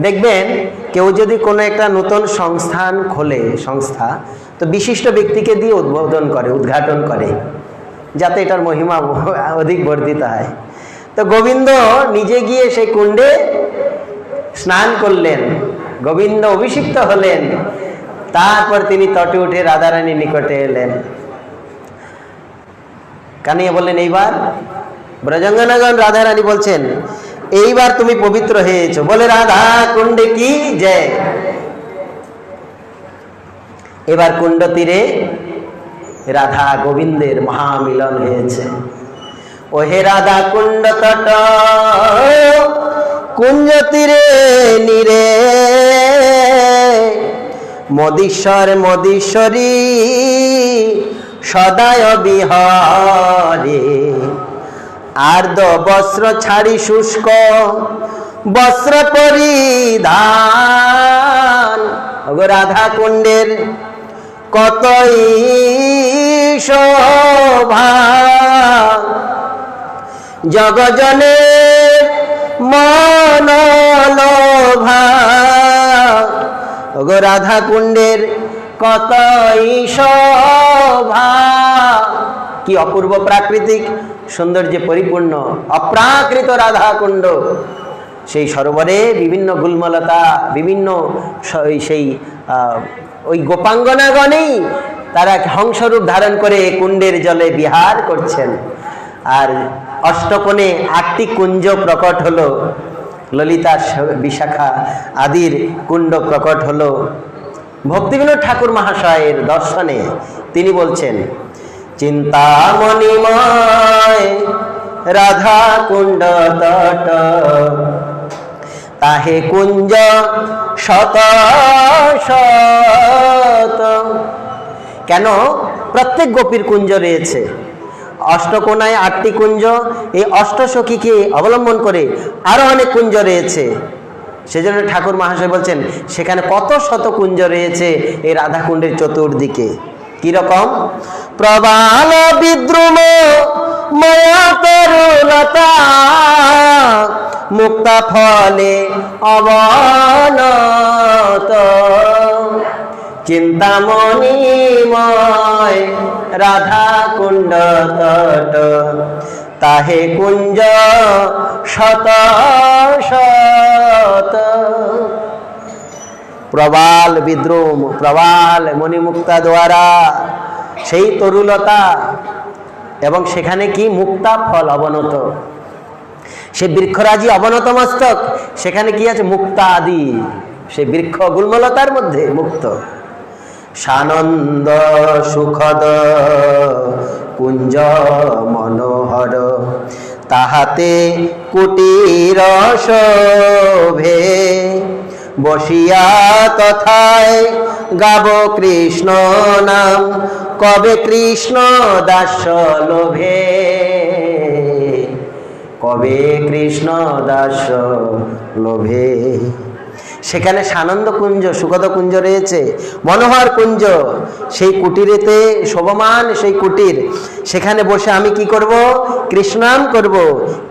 দেখবেন, কেউ যদি কোনো একটা নতুন সংস্থান খোলে, সংস্থা, তো বিশিষ্ট ব্যক্তিকে দিয়ে উদ্বোধন করে, উদ্ঘাটন করে, যাতে এটার মহিমা অধিক বর্ধিত হয়। তো গোবিন্দ নিজে গিয়ে সেই কুণ্ডে স্নান করলেন। গোবিন্দ অভিষিক্ত হলেন। তারপর তিনি তটে উঠে রাধারানীর নিকটে এলেন। কানিয়ে বললেন, এইবার ব্রজঙ্গনাগন রাধারানী বলছেন এইবার তুমি পবিত্র হয়েছো। বলে রাধা, কুণ্ডে কি জয়? এবার কুণ্ড তীরে রাধা গোবিন্দের মহামিলন হয়েছে। ওহে রাধা কুণ্ড তট কুঞ্জ তীরে নিরে। মদীশ্বর, মদীশ্বরী, সদায় বিহারে। আর্দ বস্ত্র ছাড়ি শুষ্ক, বস্ত্র পরিধান। রাধা কুণ্ডের কতই শোভা। জগজনে মনলোভা। ওগো রাধা কুণ্ডের কতই শোভা। কি অপূর্ব প্রাকৃতিক? সৌন্দর্যে পরিপূর্ণ, অপ্রাকৃত রাধা কুণ্ড সেই সরোবরে বিভিন্ন গুলমলতা, বিভিন্ন সেই ওই গোপাঙ্গনাগণেই তারা হংসরূপ ধারণ করে কুণ্ডের জলে বিহার করছেন। আর অষ্টকোণে আটটি কুঞ্জ প্রকট হলো। ললিতা বিশাখা আদির কুণ্ড প্রকট হলো। ভক্তিবিনোদ ঠাকুর মহাশয়ের দর্শনে তিনি বলছেন চিন্তামণিময় রাধা কুণ্ড তট। তাহে কুঞ্জ শত শত। কেন? প্রত্যেক গোপীর কুঞ্জ রয়েছে। অষ্টকোণায় আটটি কুঞ্জ, এই অষ্টসখীকে অবলম্বন করে আরও অনেক কুঞ্জ রয়েছে। সেজন্য ঠাকুর মহাশয় বলছেন, সেখানে কত শত কুঞ্জ রয়েছে এই রাধাকুণ্ডের চতুর্দিকে? কীরকম প্রবাল বিদ্রুম, মায়া তরুলতা মুক্তা ফলে অবনত। চিন্তামণিময় রাধা কুণ্ড তট, তাহে কুঞ্জ শত শত। প্রবাল বিদ্রুম প্রবাল মণিমুক্তা দ্বারা। সেই তরুলতা এবং সেখানে কি মুক্তা ফল অবনত? সে বৃক্ষরাজি অবনত মস্তক, সেখানে কি আছে মুক্তা আদি? সে বৃক্ষ গুল্মলতার মধ্যে মুক্ত। সানন্দ সুখদ, কুঞ্জ মনোহর, তাহাতে কুটির শোভে। বসিয়া তথায় গাব কৃষ্ণ নাম। কবে কৃষ্ণ দাস লোভে? কবে কৃষ্ণ দাস লোভে? সেখানে সানন্দ কুঞ্জ সুখদ কুঞ্জ রয়েছে, মনোহর কুঞ্জ, সেই কুটিরেতে, শোভমান সেই কুটির। সেখানে বসে আমি কি করব? কৃষ্ণাম করব।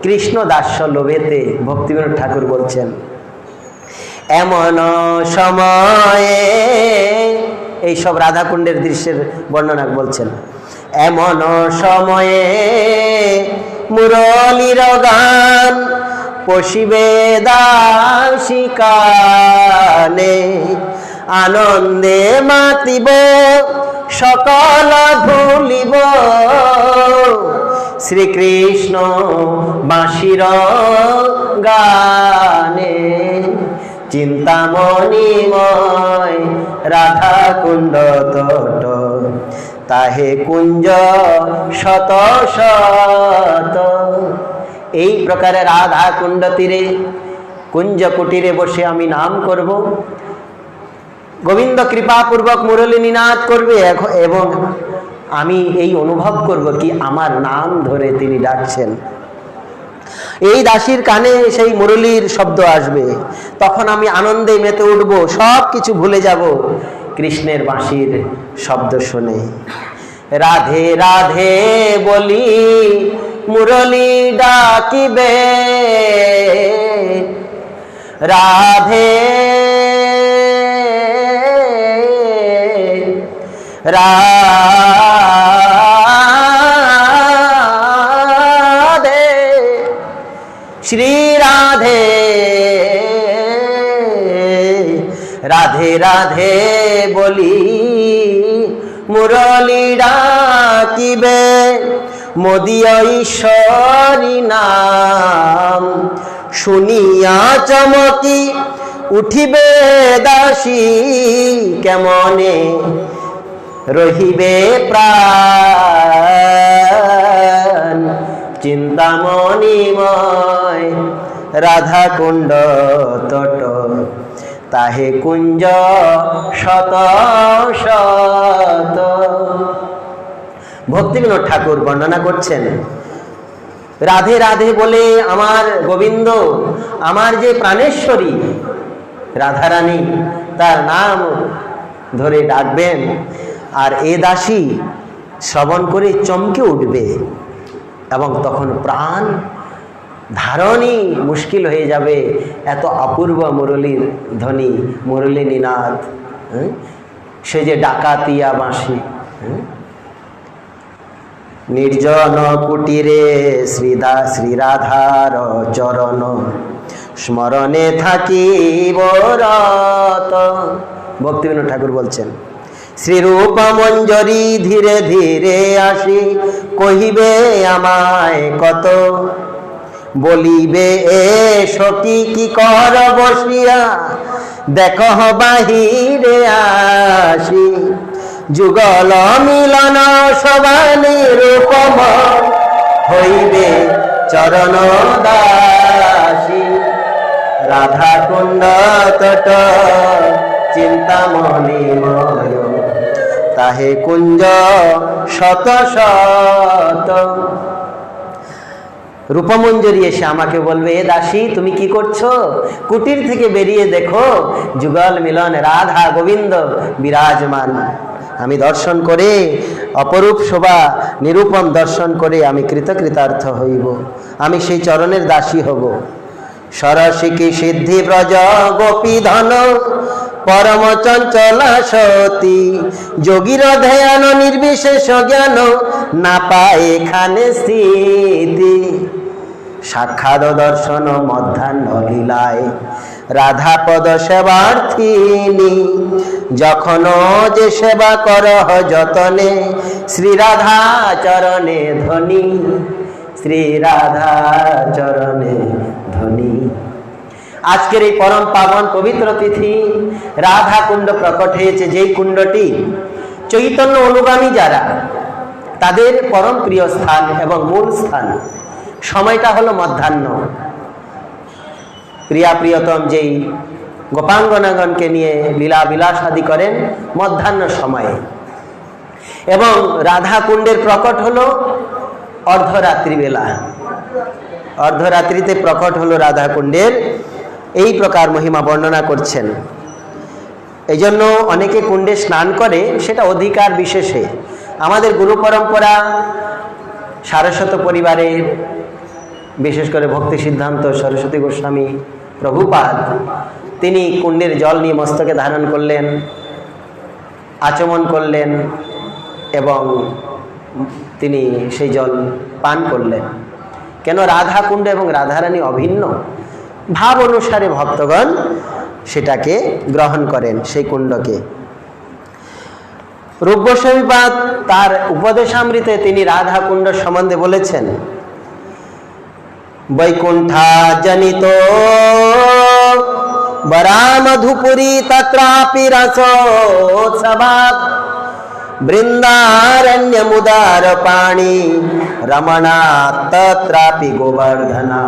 কৃষ্ণ দাস লোভেতে। ভক্তিবিনোদ ঠাকুর বলছেন এমন সময়ে, এই এইসব রাধাকুণ্ডের দৃশ্যের বর্ণনা বলছেন, এমন সময়ে মুরলীর গান পশিবে দাসিকানে, আনন্দে মাতিব, সকল ভুলিব। শ্রীকৃষ্ণ বাঁশির গানে চিন্তামণিময় রাধা কুণ্ড তট। তাহে কুঞ্জ শত শত। এই প্রকারে রাধা কুণ্ড তীরে, কুঞ্জ কুটিরে বসে আমি নাম করব। গোবিন্দ কৃপাপূর্বক মুরলী নিনাদ করবে এবং আমি এই অনুভব করব কি আমার নাম ধরে তিনি ডাকছেন। এই দাসীর কানে সেই মুরলীর শব্দ আসবে। তখন আমি আনন্দে মেতে উঠব সব কিছু ভুলে যাব কৃষ্ণের বাঁশির শব্দ শুনে। রাধে রাধে বলি, মুরলী ডাকিবে। রাধে রাধে শ্রী রাধে রাধে রাধে বলি, মুরলি ডাকিবে মোদিয় ঈশ্বরী নাম। শুনিয়া চমকি উঠিবে দাসী কেমনে? রহিবে প্রাণ। চিন্তামণিময়। রাধা কুণ্ড তট, তাহে কুঞ্জ শত শত। ভক্তিবিনোদ ঠাকুর বর্ণনা করছেন, রাধে রাধে বলে আমার গোবিন্দ, আমার যে প্রাণেশ্বরী, রাধারানী, তার নাম ধরে ডাকবেন, আর এ দাসী শ্রবণ করে চমকে উঠবে। এবং তখন প্রাণ ধারণই মুশকিল হয়ে যাবে এত অপূর্ব মুরলীর ধ্বনি মুরলী নিনাদ হ্যাঁ? সে যে ডাকাতিয়া বাঁশি? নির্জন কুটিরে শ্রীদা, শ্রীরাধার চরণ, স্মরণে থাকিব রত ভক্তিবিনোদ ঠাকুর বলছেন শ্রীরূপ মঞ্জরি ধীরে ধীরে আসি, কহিবে আমায় কত? বলিবে, এ সখী কি কর বসিয়া? দেখ বাহিরে আসি। যুগল মিলন সবানি রূপম হইবে চরণ দাসী। রাধা কুণ্ড তট চিন্তামণিময় তাহে কুঞ্জ শত শত। রূপমঞ্জরি এসে আমাকে বলবে, এ দাসী, তুমি কি করছ? কুটির থেকে বেরিয়ে দেখো, যুগল মিলন, রাধা গোবিন্দ বিরাজমান। আমি দর্শন করে, অপরূপ শোভা, নিরূপম দর্শন করে আমি কৃতকৃতার্থ হইব। আমি সেই চরণের দাসী হব। সরসিকি সিদ্ধি ব্রজ গোপী ধন পরম চঞ্চলা সতী। যোগীর ধ্যান নির্বিশেষ জ্ঞান, না পায় এখানে স্থিতি সাক্ষাৎ দর্শন মধ্যাহ্ন লীলায়। রাধা পদ সেবার্থিনী, যখন যে সেবা করহ যতনে শ্রী রাধা চরণে ধ্বনি শ্রী রাধা চরণে ধ্বনি আজকের এই পরম পাবন পবিত্র তিথি রাধা কুণ্ড প্রকট হয়েছে যেই কুণ্ডটি চৈতন্য অনুগামী যারা, তাদের পরম প্রিয় স্থান এবং মূল স্থান। সময়টা হলো মধ্যাহ্ন। প্রিয়া প্রিয়তম যেই গোপাঙ্গনাগণকে নিয়ে লীলা বিলাস আদি করেন মধ্যাহ্ন সময়ে। এবং রাধা কুণ্ডের প্রকট হলো অর্ধরাত্রিবেলা। অর্ধরাত্রিতে প্রকট হলো রাধা কুণ্ডের এই প্রকার মহিমা বর্ণনা করছেন। এই জন্য অনেকে কুণ্ডে স্নান করে, সেটা অধিকার বিশেষে। আমাদের গুরু পরম্পরা সারস্বত পরিবারের, বিশেষ করে ভক্তি সিদ্ধান্ত, সরস্বতী গোস্বামী প্রভুপাদ, তিনি কুণ্ডের জল নিয়ে মস্তকে ধারণ করলেন, আচমন করলেন এবং তিনি সেই জল পান করলেন। কেন রাধা কুণ্ড এবং রাধারানী অভিন্ন? ভাব অনুসারে ভক্তগণ সেটাকে গ্রহণ করেন সেই কুণ্ডকে। রূপ তার উপদেশামৃতে তিনি রাধা কুণ্ড সম্বন্ধে বলেছেন, বৈকুণ্ঠা জনিত বরামধুপুরী তত্রাপি রসোৎসবাত বৃন্দারণ্যমুদার পাণি রমণা তত্রাপি গোবর্ধনা।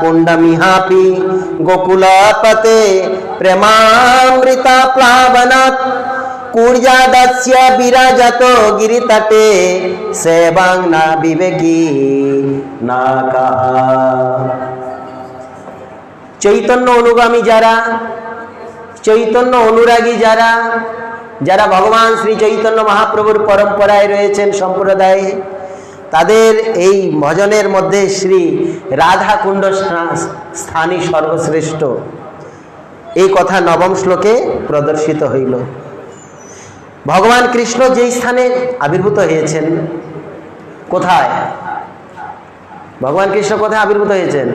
কুণ্ডমিহাপি গোকুলপতে প্রেমামৃতা প্লাবনাत् কূর্যাদস্য বিরাজত গিরিতটে সেবাং না বিবেকী না চৈতন্য অনুগামী যারা চৈতন্য অনুরাগী যারা যারা ভগবান শ্রী চৈতন্য মহাপ্রভুর পরম্পরায় রয়েছেন সম্প্রদায়ে তাদের এই ভজনের মধ্যে শ্রী রাধাকুণ্ড স্থানই সর্বশ্রেষ্ঠ। এই কথা নবম শ্লোকে প্রদর্শিত হইল। ভগবান কৃষ্ণ যেই স্থানে আবির্ভূত হয়েছেন, কোথায়? ভগবান কৃষ্ণ কোথায় আবির্ভূত হয়েছেন?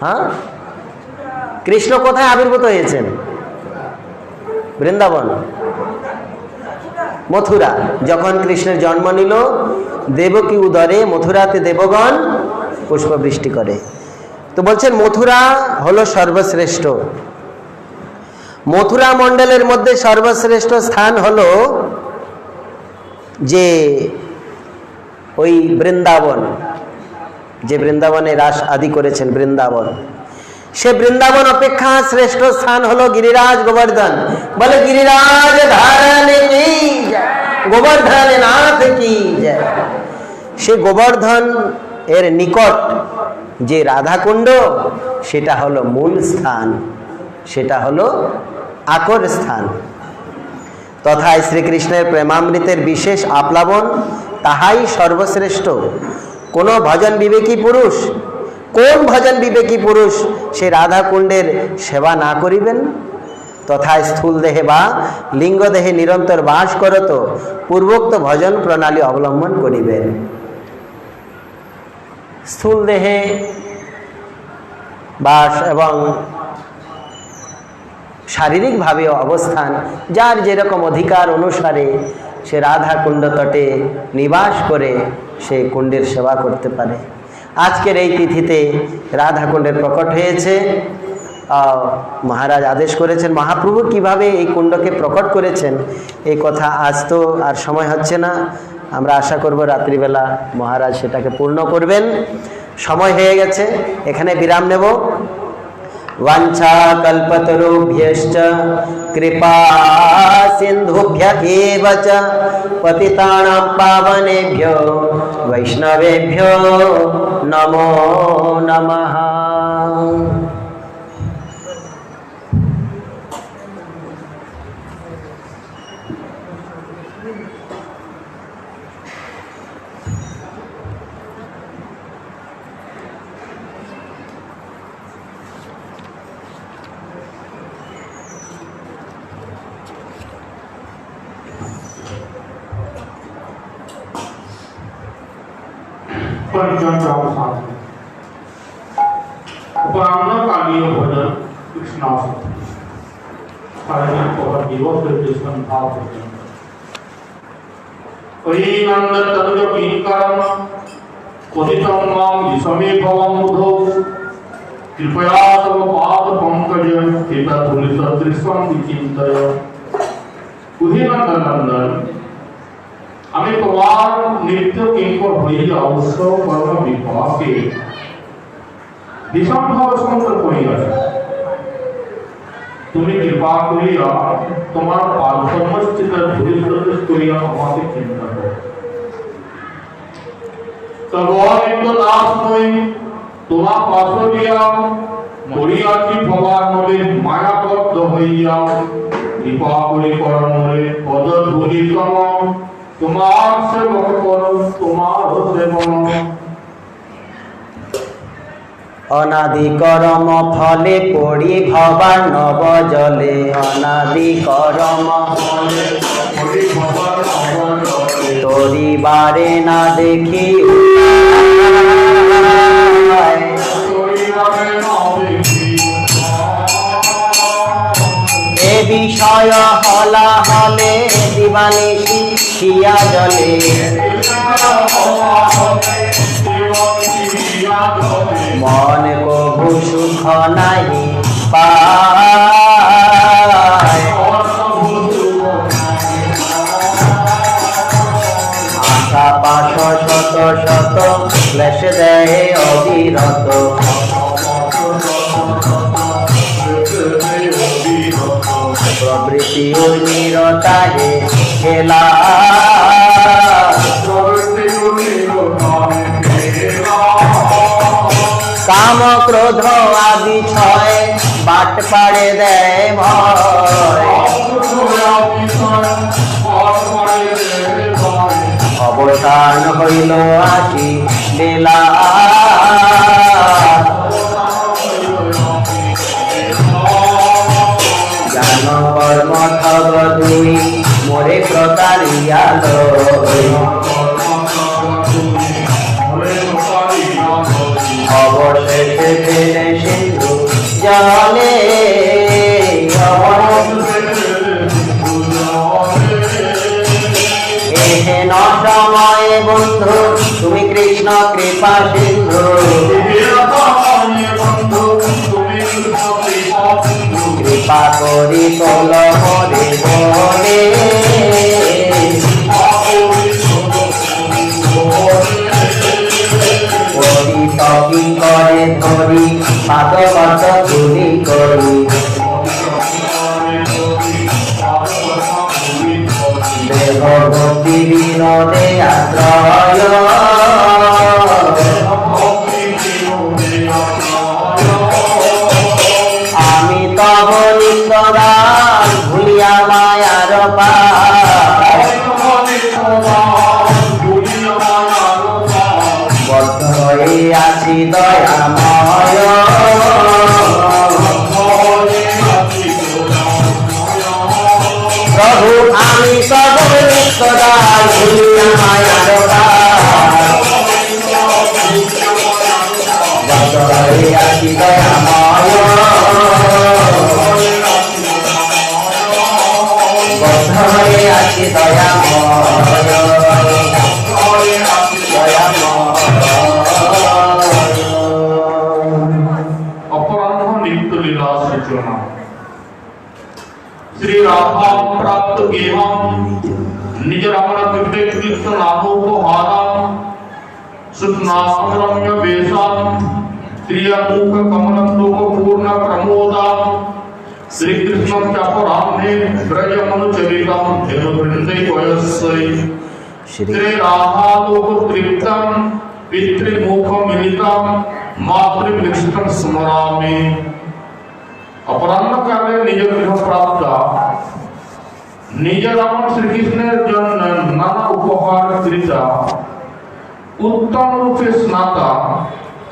হ্যাঁ? কৃষ্ণ কোথায় আবির্ভূত হয়েছেন? বৃন্দাবন। মথুরা। যখন কৃষ্ণের জন্ম নিল, দেবকী উদরে মথুরাতে দেবগণ পুষ্পবৃষ্টি করে। তো বলছেন, মথুরা হলো সর্বশ্রেষ্ঠ। মথুরা মণ্ডলের মধ্যে সর্বশ্রেষ্ঠ স্থান হলো যে ওই বৃন্দাবন। যে বৃন্দাবনে রাস আদি করেছেন বৃন্দাবন। সে বৃন্দাবন অপেক্ষা শ্রেষ্ঠ স্থান হলো গিরিরাজ গোবর্ধন। বলে, গিরিরাজ, ধারণ গোবর্ধন নাথ কি জয়। সে গোবর্ধন এর নিকট যে রাধাকুণ্ড, সেটা হলো মূল স্থান, সেটা হলো আকর স্থান তথা শ্রীকৃষ্ণের প্রেমামৃতের বিশেষ আপ্লাবন তাহাই সর্বশ্রেষ্ঠ কোন ভজন বিবেকী পুরুষ, কোন ভজন বিবেকী পুরুষ সে রাধাকুণ্ডের সেবা না করিবেন তথা স্থূল দেহে বা লিঙ্গ দেহে নিরন্তর বাস করত, পূর্বোক্ত ভজন প্রণালী অবলম্বন করিবেন। স্থূল দেহে বাস এবং শারীরিকভাবে অবস্থান, যার যেরকম অধিকার অনুসারে সে রাধা কুণ্ড তটে নিবাস করে সে কুণ্ডের সেবা করতে পারে। আজকের এই তিথিতে রাধা কুণ্ডের প্রকট হয়েছে। মহারাজ আদেশ করেছেন মহাপ্রভু কিভাবে এই কুণ্ডকে প্রকট করেছেন এই কথা আজ তো আর সময় হচ্ছে না আমরা আশা করব রাত্রিবেলা মহারাজ সেটাকে পূর্ণ করবেন সময় হয়ে গেছে এখানে বিরাম নেব वाञ्छाकल्पतरुभ्यश्च कृपा सिन्धुभ्य एव च पतितानां पावनेभ्यो वैष्णवेभ्यो नमो नमः पर चर्चा साथ ब्राह्मणों का लिए भोजन कृष्णा हरिण को हर युवक कृष्ण भाव भोजन वही नंद तनुज पीनकरम क्वथितं माँ विषमे भवमुधो कृपया तव पाद पंकज एतत् तुलितदृशं विचिन्तय कुहि नन्दनन्दन আমি তোমার নিত্য কিঙ্কর হইয়া উৎসব কর্ম বিভাগে ভীষণ ভাবে সমর্থন করিয়াছ তুমি কৃপা করিয়া তোমার পারধর্মস্থিত ভূরিষ্ঠ করিয়া আমাকে চিন্তা করো। তব নিত্য নই তোমা পাশ দিয়া মরিয়াছি ভবার নবে মায়াবদ্ধ হইয়া কৃপা করি করমরে পদ ধূলি তোমার সেবক করো তোমার সেবন অনাদি করম ফলে পড়ি ভবার নব জলে অনাদি করম তরিবারে না দেখি এ বিষয় হলা হলে দিবানিশি শিয়া জলে মন কভু সুখ নাহি পায়। আশা পাশ শত শত ক্লেশ দেয় অবিরত। প্রবৃত্তি উর্মিরতাহে খেলা। কাম ক্রোধ আদি ছয়, বাট পাড়ে দেয় অবসান হইল আসি লীলা জান কর্ম দুই মোরে প্রতারিয়া লই অবশেষে ফেলে সিন্ধু জলে। সময়ে বন্ধু, তুমি কৃষ্ণ কৃপা সিন্ধু। কৃপা করি তোল হরে বলে ধরি পাদবত করি দেহ ভক্তি বিনোদে আশ্রয় আমি তব নিত্যদান ভুলিয়া মায়ার পার বদ্ধ হয়ে আছি দয়াময়। প্রভু আমি তব নিত্যদান ভুলিয়া শ্রীকৃষ্ণ চাপরাহ্নে ব্রজমনুচরিতম ধেনুবৃন্দে বয়স্বৈ শ্রী श्री राधालोक तृप्तम पितृमुख मिलितम मातृविष्टम स्मरामि অপরাহ্ন কালে নিজ গৃহ প্রাপ্ত নিজ রাবণ শ্রীকৃষ্ণের জন্য নানা উপহার কৃতা উত্তম রূপে স্নাতা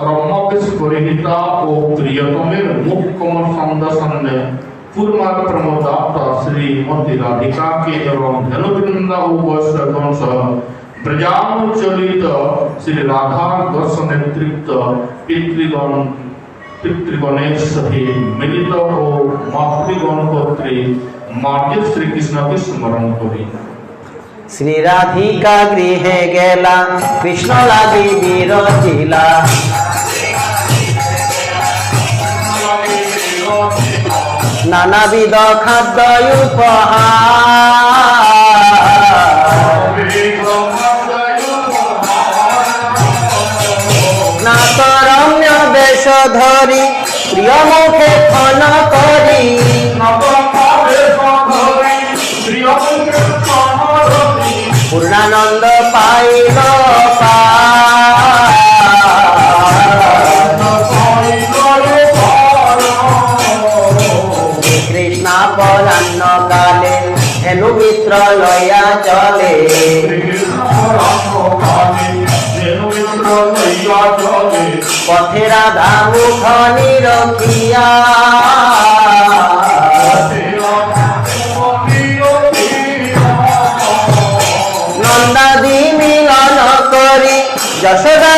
রম্যবেশ পরিহিতা ও প্রিয়তমের মুখ কমল সন্দাসনে পূর্মার প্রমোদাপ্ত শ্রীমতী রাধিকাকে এবং ধনুবৃন্দা ও বৈশ্বগণ সহ প্রজানুচলিত শ্রী রাধার দর্শনে তৃপ্ত পিতৃগণ পিতৃগণের সহিত মিলিত ও মাতৃগণ কর্তৃক মার্য শ্রীকৃষ্ণকে স্মরণ করি শ্রী রাধিকা গৃহে গেলা কৃষ্ণ লাগি বিরচিলা নানাবিধ খাদ্য উপহার। নাতরম্য বেশ ধরি প্রিয় মুখে ক্ষণ করি। পূর্ণানন্দ পাইল কৃষ্ণ পরান্ন কালে হেনু মিত্র লয়া চলে। পথে রাধা মুখ নিরখিয়া নন্দাদি মিলন করি Yashoda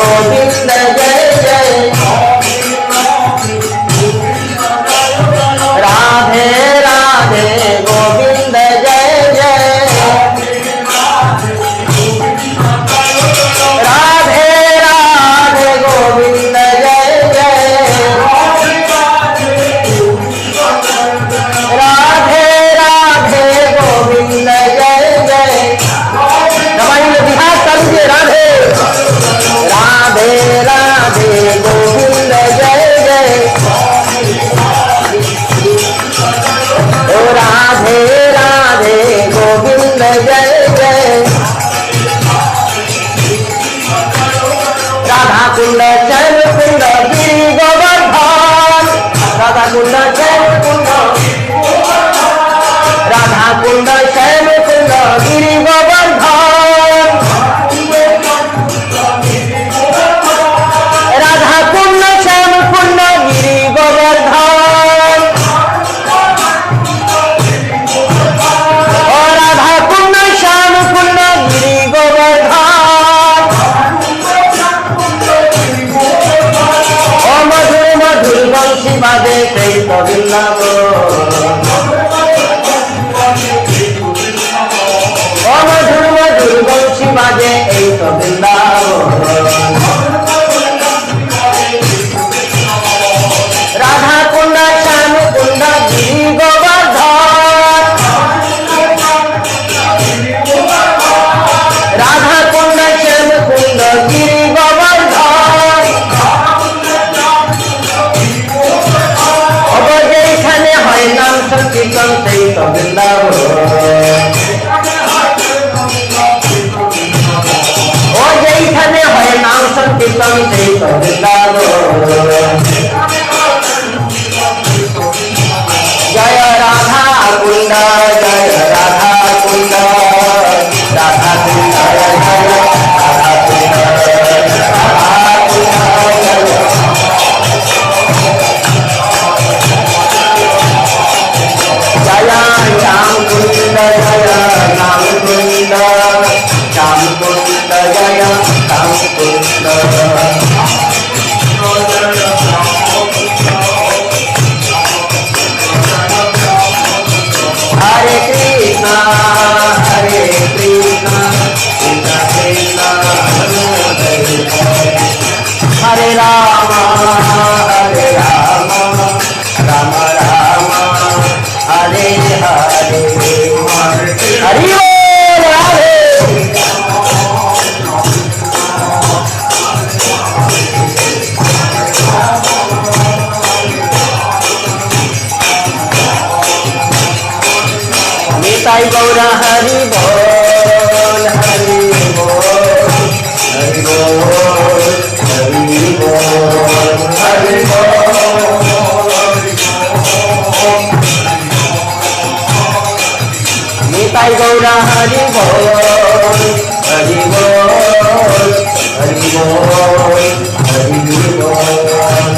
Radhe I go, Hari Bol Hari Bol Hari Bol Hari Bol